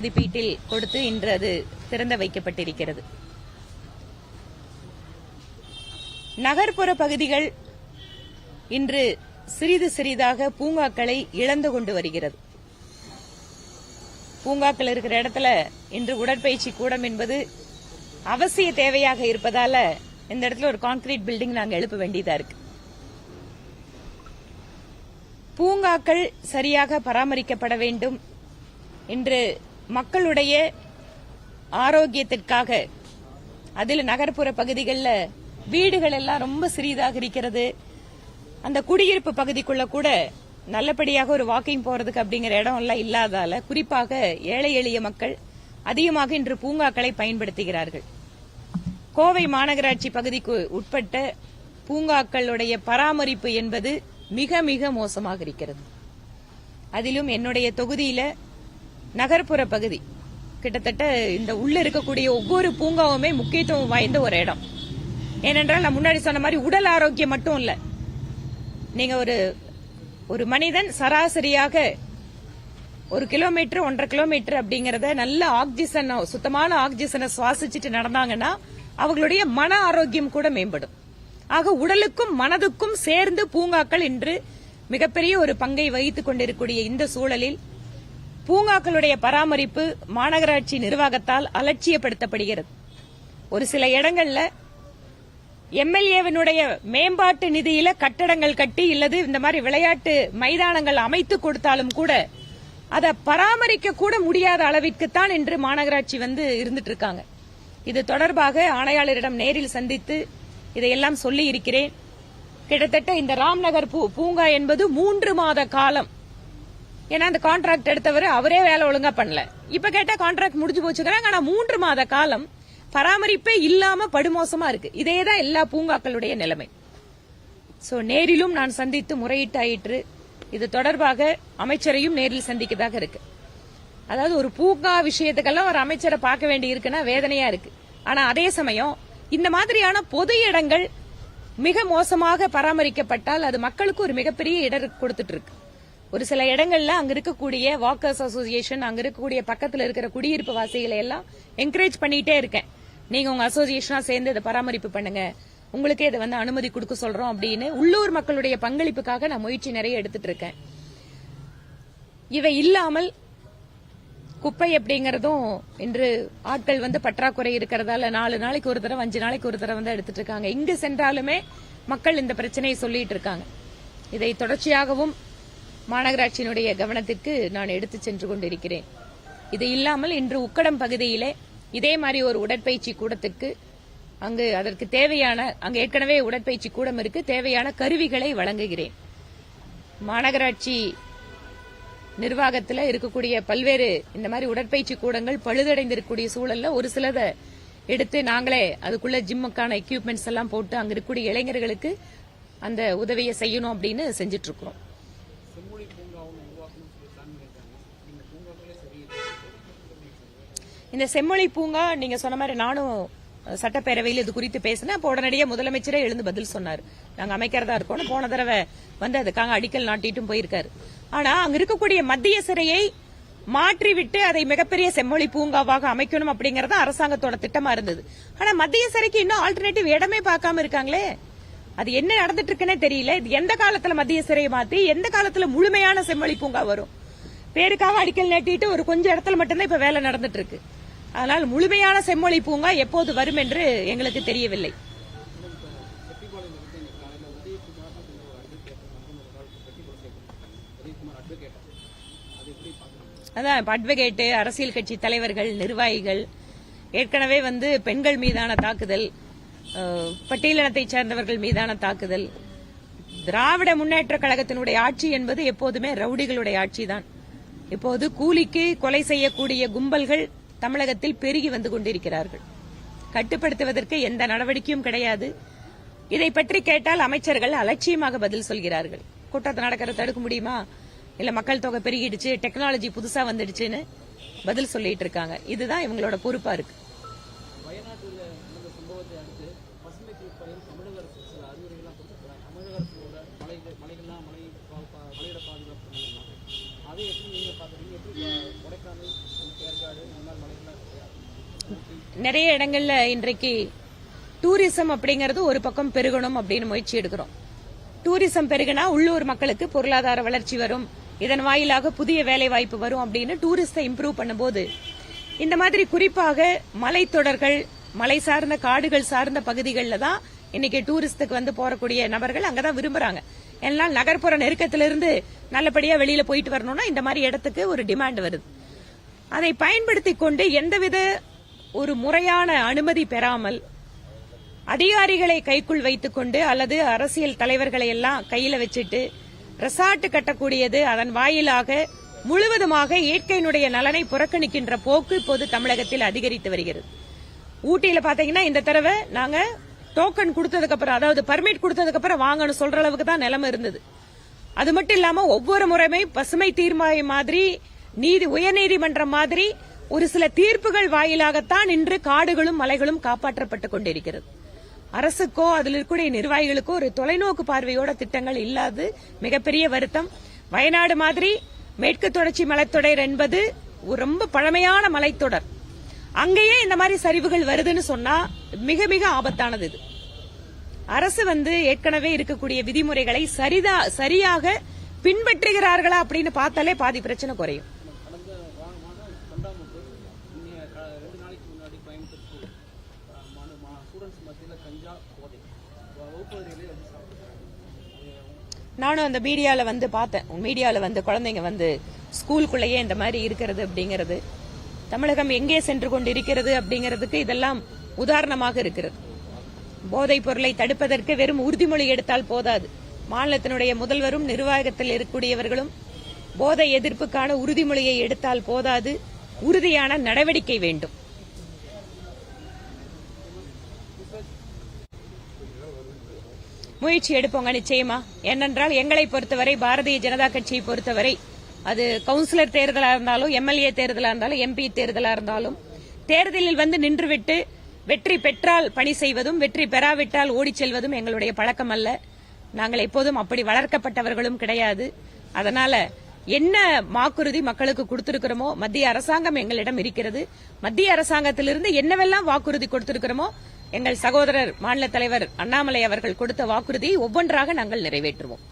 மதிப்பீட்டில் கொடுத்து இன்று அது திறந்து வைக்கப்பட்டிருக்கிறது. நகர்ப்புற பகுதிகள் இன்று சிறிது சிறிதாக பூங்காக்களை இழந்து கொண்டு வருகிறது. பூங்காக்கள் இருக்கிற இடத்துல இன்று உடற்பயிற்சி கூடம் என்பது அவசிய தேவையாக இருப்பதால இந்த இடத்துல ஒரு கான்கிரீட் பில்டிங் நாங்கள் எழுப்ப வேண்டியதா இருக்கு. பூங்காக்கள் சரியாக பராமரிக்கப்பட வேண்டும். இன்று மக்களுடைய ஆரோக்கியத்திற்காக அதில் நகர்ப்புற பகுதிகளில் வீடுகள் எல்லாம் ரொம்ப சிறிதாக இருக்கிறது. அந்த குடியிருப்பு பகுதிக்குள்ள கூட நல்லபடியாக ஒரு வாக்கிங் போறதுக்கு அப்படிங்கிற இடம் எல்லாம் இல்லாதால குறிப்பாக ஏழை எளிய மக்கள் அதிகமாக இன்று பூங்காக்களை பயன்படுத்துகிறார்கள். கோவை மாநகராட்சி பகுதிக்கு உட்பட்ட பூங்காக்களுடைய பராமரிப்பு என்பது மிக மிக மோசமாக இருக்கிறது. அதிலும் என்னுடைய தொகுதியில நகர்ப்புற பகுதி. கிட்டத்தட்ட இந்த உள்ள இருக்கக்கூடிய ஒவ்வொரு பூங்காவுமே முக்கியத்துவம் வாய்ந்த ஒரு இடம். ஏனென்றால் நான் முன்னாடி சொன்ன மாதிரி உடல் ஆரோக்கியம் மட்டும் இல்ல. நீங்க ஒரு ஒரு மனிதன் சராசரியாக ஒரு கிலோமீட்டர் ஒன்றரை கிலோமீட்டர் அப்படிங்கறத நல்ல ஆக்சிஜன் சுத்தமான ஆக்சிஜனை சுவாசிச்சுட்டு நடந்தாங்கன்னா அவங்களுடைய மன ஆரோக்கியம் கூட மேம்படும். ஆக உடலுக்கும் மனதுக்கும் சேர்ந்து பூங்காக்கள் இன்று மிகப்பெரிய ஒரு பங்கை வகித்துக் கொண்டிருக்கக்கூடிய இந்த சூழலில் பூங்காக்களுடைய பராமரிப்பு மாநகராட்சி நிர்வாகத்தால் அலட்சியப்படுத்தப்படுகிறது. ஒரு சில இடங்கள்ல எம்எல்ஏவினுடைய மேம்பாட்டு நிதியில கட்டடங்கள் கட்டி இல்லது இந்த மாதிரி விளையாட்டு மைதானங்கள் அமைத்து கொடுத்தாலும் கூட அதை பராமரிக்க கூட முடியாத அளவிற்குத்தான் இன்று மாநகராட்சி வந்து இருந்துட்டு இருக்காங்க இது தொடர்பாக ஆணையாளரிடம் நேரில் சந்தித்து இதையெல்லாம் சொல்லி இருக்கிறேன் கிட்டத்தட்ட இந்த ராம்நகர் பூ- பூங்கா என்பது மூன்று மாத காலம் ஏன்னா அந்த கான்ட்ராக்ட் எடுத்தவர் அவரே வேலை ஒழுங்கா பண்ணல. இப்ப கேட்டா கான்ட்ராக்ட் முடிஞ்சு போச்சுக்கிறாங்க. ஆனா மூன்று மாத காலம் பராமரிப்பே இல்லாம படுமோசமா இருக்கு. இதேதான் எல்லா பூங்காக்களுடைய நிலைமை. சோ நேரிலும் நான் சந்தித்து முறையிட்டாயிற்று. இது தொடர்பாக அமைச்சரையும் நேரில் சந்திக்கதாக இருக்கு. அதாவது ஒரு பூங்கா விஷயத்துக்கெல்லாம் ஒரு அமைச்சரை பார்க்க வேண்டி இருக்குன்னா வேதனையா இருக்கு. ஆனா அதே சமயம் இந்த மாதிரியான பொது இடங்கள் மிக மோசமாக பராமரிக்கப்பட்டால் அது மக்களுக்கு ஒரு மிகப்பெரிய இடர் கொடுத்துட்டு இருக்கு. ஒரு சில இடங்கள்ல அங்க இருக்கக்கூடிய வாக்கர்ஸ் அசோசியேஷன் அங்க இருக்கக்கூடிய பக்கத்துல இருக்கிற குடியிருப்பு வாசிகளை எல்லாம் என்கரேஜ் பண்ணிட்டே இருக்கேன். நீங்க உங்க அசோசியேஷனா சேர்ந்து இதை பராமரிப்பு பண்ணுங்க. உங்களுக்கே இதை வந்து அனுமதி கொடுக்க சொல்றோம் அப்படின்னு உள்ளூர் மக்களுடைய பங்களிப்புக்காக நான் முயற்சி நிறைய எடுத்துட்டு இருக்கேன். இவை இல்லாமல் குப்பை அப்படிங்கறதும் இன்று ஆட்கள் வந்து பற்றாக்குறை இருக்கிறதால நாலு நாளைக்கு ஒரு தடவை அஞ்சு நாளைக்கு ஒரு தடவை வந்து எடுத்துட்டு இருக்காங்க. இங்கு சென்றாலுமே மக்கள் இந்த பிரச்சனையை சொல்லிட்டு இருக்காங்க. இதை தொடர்ச்சியாகவும் மாநகராட்சியினுடைய கவனத்திற்கு நான் எடுத்து சென்று கொண்டிருக்கிறேன். இது இல்லாமல் இன்று உக்கடம் பகுதியிலே இதே மாதிரி ஒரு உடற்பயிற்சி கூடத்துக்கு அங்கு அதற்கு தேவையான அங்கு ஏற்கனவே உடற்பயிற்சி கூடம் இருக்கு தேவையான கருவிகளை வழங்குகிறேன். மாநகராட்சி நிர்வாகத்தில் இருக்கக்கூடிய பல்வேறு இந்த மாதிரி உடற்பயிற்சி கூடங்கள் பழுதடைந்திருக்கக்கூடிய சூழல்ல ஒரு சிலதை எடுத்து நாங்களே அதுக்குள்ள ஜிம்முக்கான எக்யூப்மெண்ட்ஸ் எல்லாம் போட்டு அங்க இருக்கக்கூடிய இளைஞர்களுக்கு அந்த உதவியை செய்யணும் அப்படின்னு செஞ்சிட்டு இருக்கிறோம். இந்த செம்மொழி பூங்கா நீங்க சொன்ன மாதிரி நானும் சட்டப்பேரவையில் இது குறித்து பேசினேன். அப்போ உடனடியே முதலமைச்சரே எழுந்து பதில் சொன்னார். நாங்க அமைக்கிறதா இருக்கோம் போன தடவை வந்து அதுக்காக அடிக்கல் நாட்டிட்டும் போயிருக்காரு. ஆனா அங்க இருக்கக்கூடிய மத்திய சிறையை மாற்றிவிட்டு அதை மிகப்பெரிய செம்மொழி பூங்காவாக அமைக்கணும் அப்படிங்கறது அரசாங்கத்தோட திட்டமா இருந்தது. ஆனா மத்திய சிறைக்கு இன்னும் ஆல்டர்னேட்டிவ் இடமே பார்க்காம இருக்காங்களே. அது என்ன நடந்துட்டு இருக்குன்னே தெரியல. இது எந்த காலத்துல மத்திய சிறையை மாத்தி எந்த காலத்துல முழுமையான செம்மொழி பூங்கா வரும்? பேருக்காக அடிக்கல் நட்டிட்டு ஒரு கொஞ்சம் இடத்துல மட்டும்தான் இப்ப வேலை நடந்துட்டு இருக்கு அதனால் முழுமையான செம்மொழி பூங்கா எப்போது வரும் என்று எங்களுக்கு தெரியவில்லை. அதான் அட்வொகேட்டு அரசியல் கட்சி தலைவர்கள் நிர்வாகிகள் ஏற்கனவே வந்து பெண்கள் மீதான தாக்குதல் பட்டியலினத்தைச் சேர்ந்தவர்கள் மீதான தாக்குதல். திராவிட முன்னேற்ற கழகத்தினுடைய ஆட்சி என்பது எப்போதுமே ரவுடிகளுடைய ஆட்சிதான். இப்போது கூலிக்கு கொலை செய்யக்கூடிய கும்பல்கள் தமிழகத்தில் பெருகி வந்து கொண்டிருக்கிறார்கள். கட்டுப்படுத்துவதற்கு எந்த நடவடிக்கையும் கிடையாது. இதை பற்றி கேட்டால் அமைச்சர்கள் அலட்சியமாக பதில் சொல்கிறார்கள். கூட்டத்தை நடக்கிறத தடுக்க முடியுமா? இல்ல மக்கள் தொகை பெருகிடுச்சு டெக்னாலஜி புதுசா வந்துடுச்சுன்னு பதில் சொல்லிட்டு இருக்காங்க. இதுதான் இவங்களோட பொறுப்பா இருக்கு. சம்பவத்தை அடுத்து பசுமை தீர்ப்பாயம் தமிழக அரசு சில அறிவுரைகள்லாம் கொடுத்துருக்காங்க தமிழக அரசோட மலை மலைகள்லாம் மலை மலையிட பாதுகாப்பு பண்ணலாம் அதை எப்படி நீங்கள் பார்க்குறீங்க? எப்படி கொடைக்கானல் ஏற்காடு இந்த மாதிரி மலைகள்லாம் நிறைய இடங்கள்ல இன்றைக்கு டூரிசம் அப்படிங்கிறது ஒரு பக்கம் பெருகணும் அப்படின்னு முயற்சி எடுக்கிறோம். டூரிசம் பெருகினா உள்ளூர் மக்களுக்கு பொருளாதார வளர்ச்சி வரும். இதன் வாயிலாக புதிய வேலை வாய்ப்பு வரும் அப்படின்னு டூரிஸ்டை இம்ப்ரூவ் பண்ணும்போது இந்த மாதிரி குறிப்பாக மலைத்தொடர்கள் மலை சார்ந்த காடுகள் சார்ந்த பகுதிகளில் தான் இன்னைக்கு டூரிஸ்டுக்கு வந்து போறக்கூடிய நபர்கள் அங்கதான் விரும்புறாங்க. எல்லாம் நகர்ப்புற நெருக்கத்திலிருந்து நல்லபடியா வெளியில போயிட்டு வரணும்னா இந்த மாதிரி இடத்துக்கு ஒரு டிமாண்ட் வருது. அதை பயன்படுத்தி கொண்டு எந்தவித ஒரு முறையான அனுமதி பெறாமல் அதிகாரிகளை கைக்குள் வைத்துக்கொண்டு அல்லது அரசியல் தலைவர்களை எல்லாம் கையில வச்சுட்டு ரெசார்ட் கட்டக்கூடியது அதன் வாயிலாக முழுவதுமாக இயற்கையினுடைய நலனை புறக்கணிக்கின்ற போக்கு இப்போது தமிழகத்தில் அதிகரித்து வருகிறது. ஊட்டியில பாத்தீங்கன்னா இந்த தடவை நாங்க டோக்கன் கொடுத்ததுக்கு அப்புறம் அதாவது பர்மிட் கொடுத்ததுக்கு அப்புறம் வாங்கணும் சொல்ற அளவுக்கு தான் நிலைமை இருந்தது. அது மட்டும் இல்லாம ஒவ்வொரு முறையுமே பசுமை தீர்மானம் மாதிரி நீதி உயர்நீதிமன்றம் மாதிரி ஒரு சில தீர்ப்புகள் வாயிலாகத்தான் இன்று காடுகளும் மலைகளும் காப்பாற்றப்பட்டுக் கொண்டிருக்கிறது. அரசுக்கோ அதில் இருக்கக்கூடிய நிர்வாகிகளுக்கோ ஒரு தொலைநோக்கு பார்வையோட திட்டங்கள் இல்லாது மிகப்பெரிய வருத்தம். வயநாடு மாதிரி மேற்கு தொடர்ச்சி மலைத்தொடர் என்பது ரொம்ப பழமையான மலைத்தொடர். அங்கேயே இந்த மாதிரி சரிவுகள் வருதுன்னு சொன்னா மிக மிக ஆபத்தானது இது. அரசு வந்து ஏற்கனவே இருக்கக்கூடிய விதிமுறைகளை சரிதா சரியாக பின்பற்றுகிறார்களா அப்படின்னு பார்த்தாலே பாதி பிரச்சனை குறையும். நானும் அந்த மீடியால வந்து பார்த்தேன். மீடியால வந்து குழந்தைங்க வந்து ஸ்கூலுக்குள்ளேயே இந்த மாதிரி இருக்கிறது அப்படிங்கிறது. தமிழகம் எங்கே சென்று கொண்டிருக்கிறது அப்படிங்கிறதுக்கு இதெல்லாம் உதாரணமாக இருக்கிறது. போதைப் பொருளை தடுப்பதற்கு வெறும் உறுதிமொழி எடுத்தால் போதாது. மாநிலத்தினுடைய முதல்வரும் நிர்வாகத்தில் இருக்கக்கூடியவர்களும் போதை எதிர்ப்புக்கான உறுதிமொழியை எடுத்தால் போதாது. உறுதியான நடவடிக்கை வேண்டும். முயற்சி எடுப்போங்க நிச்சயமா. ஏனென்றால் எங்களை பொறுத்தவரை பாரதிய ஜனதா கட்சியை பொறுத்தவரை அது கவுன்சிலர் தேர்தலாக இருந்தாலும் எம்எல்ஏ தேர்தலாக இருந்தாலும் எம்பி தேர்தலாக இருந்தாலும் தேர்தலில் வந்து நின்றுவிட்டு வெற்றி பெற்றால் பணி செய்வதும் வெற்றி பெறாவிட்டால் ஓடிச் செல்வதும் எங்களுடைய பழக்கம் அல்ல. நாங்கள் எப்போதும் அப்படி வளர்க்கப்பட்டவர்களும் கிடையாது. அதனால என்ன வாக்குறுதி மக்களுக்கு கொடுத்திருக்கிறோமோ மத்திய அரசாங்கம் எங்களிடம் இருக்கிறது. மத்திய அரசாங்கத்திலிருந்து என்னவெல்லாம் வாக்குறுதி கொடுத்திருக்கிறோமோ எங்கள் சகோதரர் மாநில தலைவர் அண்ணாமலை அவர்கள் கொடுத்த வாக்குறுதியை ஒவ்வொன்றாக நாங்கள் நிறைவேற்றுவோம்.